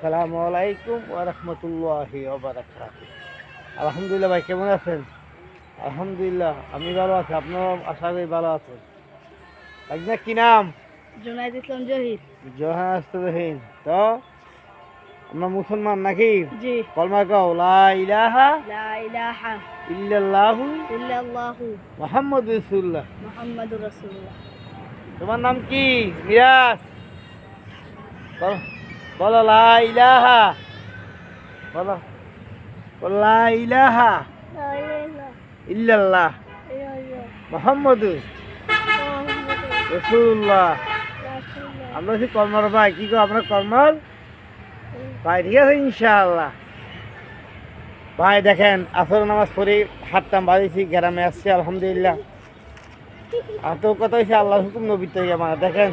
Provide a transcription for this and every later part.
আসসালামু আলাইকুম ওয়া রাহমাতুল্লাহি ওয়া বারাকাতুহু। আলহামদুলিল্লাহ ভাই কেমন আছেন? আলহামদুলিল্লাহ আমি ভালো আছি। আপনারাও আশা করি ভালো আছেন। আপনার কি নাম? জুনাইদ ইসলাম জহির। জোহান আস্তরহীন তো আমরা মুসলমান নাকি? জি। কলমা কাও লা ইলাহা লা ইলাহা ইল্লাল্লাহু ইল্লাল্লাহু মুহাম্মাদুর রাসূলুল্লাহ। মুহাম্মাদুর রাসূলুল্লাহ। তোমার নাম কি? মিরাজ। বলো- লা ইলাহা। বলো লা ইলাহা ইল্লাল্লাহ। মুহাম্মাদুর রাসূলুল্লাহ আমরা হচ্ছি কর্মার ভাই, কি গো আপনার কর্মার? ভাই, ঠিক আছে, ইনশাআল্লাহ। ভাই, দেখেন আসর নামাজ পড়ে হাতটাম বাড়িয়েছি গ্রামে আসছি, আলহামদুলিল্লাহ। আর তো কথা হয়েছে আল্লাহ হুকুম নবীর থেকে আমার, দেখেন।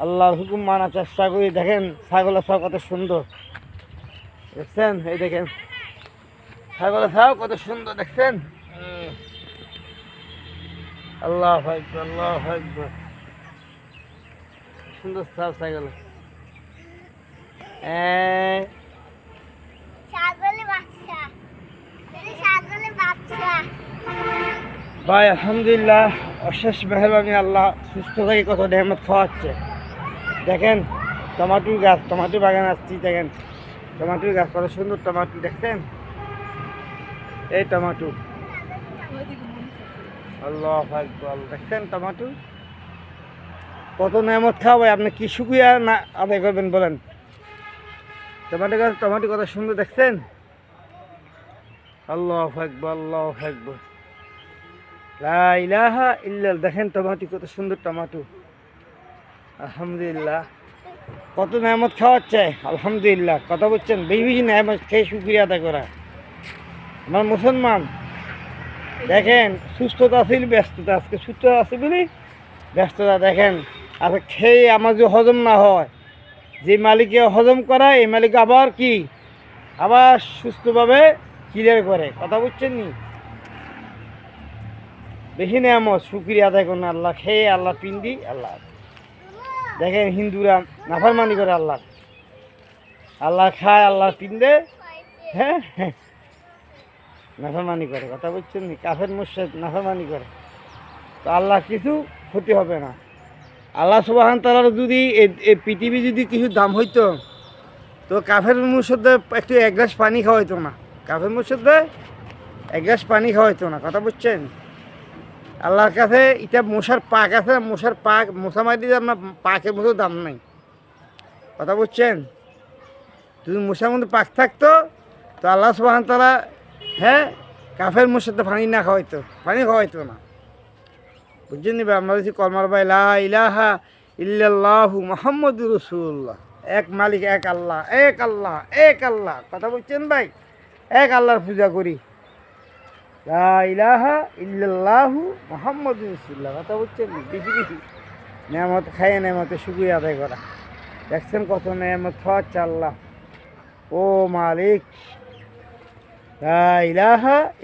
আল্লাহর হুকুম মানার চেষ্টা করি। দেখেন ছাগলের ছাও কত সুন্দর। দেখছেন? এই দেখেন। ছাগলের ছাও কত সুন্দর দেখছেন? আল্লাহ আল্লাহ সুন্দর ছাও ছাগল। ভাই আলহামদুলিল্লাহ অশেষ মেহরবানি আল্লাহ সুস্থ থেকে কত নেহমত খাওয়াচ্ছে। দেখেন টমাটোর গাছ টমাটো বাগান আসছি, দেখেন। টমাটোর গাছ কত সুন্দর টমাটো দেখছেন? এই টমাটো দেখছেন টমাটো কত নেহমত খাওয়া আপনি কি শুকিয়ে না আদায় করবেন, বলেন। টমাটো গাছ টমাটো কত সুন্দর, দেখছেন? আল্লাহ আল্লাহ দেখেন টমাটো কত সুন্দর টমাটো আলহামদুলিল্লাহ। কত নেয়ামত খাওয়াচ্ছে? আলহামদুলিল্লাহ। কথা বলছেন, বেশি বেশি নেয়ামত খেয়ে শুক্রিয়া আদায় করা। আমার মুসলমান, দেখেন, সুস্থতা আছিল ব্যস্ততা। আজকে সুস্থ আছে বলি, ব্যস্ততা দেখেন, আর খেয়ে আমার যে হজম না হয়, যে মালিকে হজম করায় এই মালিক আবার কি? আবার সুস্থভাবে ক্লিয়ার করে। কথা বুঝছেন নি? বেশি নেয়ামত শুক্রিয়া আদায় করুন। আল্লাহ খেয়ে, আল্লাহ পিন্দি আল্লাহ দেখেন হিন্দুরা নাফরমানি করে আল্লাহ। আল্লাহ খায়, আল্লাহ পিন্দে হ্যাঁ হ্যাঁ। নাফরমানি করে, কথা বলছেন কাফের মুর্শেদ নাফরমানি করে। তো আল্লাহ কিছু ক্ষতি হবে না। আল্লাহ সুবাহান তালার যদি এ- এ পৃথিবী যদি কিছু দাম হইতো, তো কাফের মুর্শদে একটু এক গ্লাস পানি খাওয়াইতো না। কাফের মুর্শদে এক গ্লাস পানি খাওয়াইতো না, কথা বুঝছেন? আল্লাহর কাছে এটা মশার পাক আছে, মশার পাক, মশা মারি আপনার পাকের মতো দাম নাই। কথা বুঝছেন? যদি মশার মধ্যে পাক থাকতো, তো আল্লাহ সুবাহান তারা হ্যাঁ কাফের মশাতে পানি না খাওয়াইতো, পানি খাওয়াইতো না। বুঝছেন নিবে আমরা যদি কলমার ভাই ইলাহা ইল্লাল্লাহু মুহাম্মাদুর রসুল্লাহ এক মালিক, এক আল্লাহ এক আল্লাহ এক আল্লাহ। কথা বলছেন ভাই? এক আল্লাহর পূজা করি। ইলাহা ইল্লাল্লাহু মুহাম্মাদুর রাসূলুল্লাহ। কথা বলছেন নেয়ামত খাইয়ে নেয়ামতে শুকুরিয়া আদায় করা। দেখছেন কত নেয়ামত? খাওয়াচ্ছে আল্লাহ ও মালিক।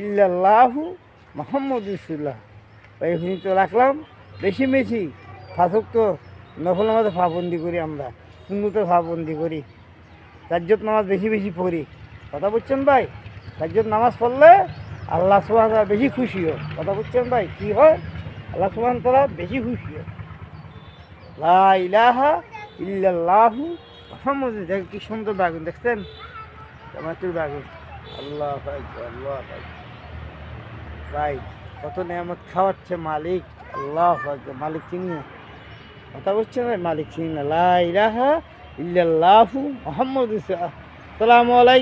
ইল্লাল্লাহু মুহাম্মাদুর রাসূলুল্লাহ। এই তো রাখলাম। বেশি বেশি ফাঁসক তো নফল নামাজে ফাবন্দি করি আমরা। সুন্দরতে ফাবন্দি করি। তাজ্জত নামাজ বেশি বেশি পড়ি। কথা বলছেন ভাই? তাজ্জত নামাজ পড়লে আল্লাহ সুবাহ তারা বেশি খুশি হয় কথা বলছেন ভাই? কি হয়? আল্লাহ সুবাহ তারা বেশি খুশি হয় লা ইলাহা ইল্লাল্লাহু মুহাম্মাদ দেখ কি সুন্দর বাগুন দেখছেন? টমাটোর বাগুন আল্লাহ আল্লাহ। ভাই, কত নিয়ামত খাওয়াচ্ছে মালিক। আল্লাহ মালিক চিনি কথা বলছেন ভাই? মালিক চিনি না। লা ইলাহা ইল্লাল্লাহু মুহাম্মাদুর রাসূলুল্লাহ। আসসালামু আলাইকুম।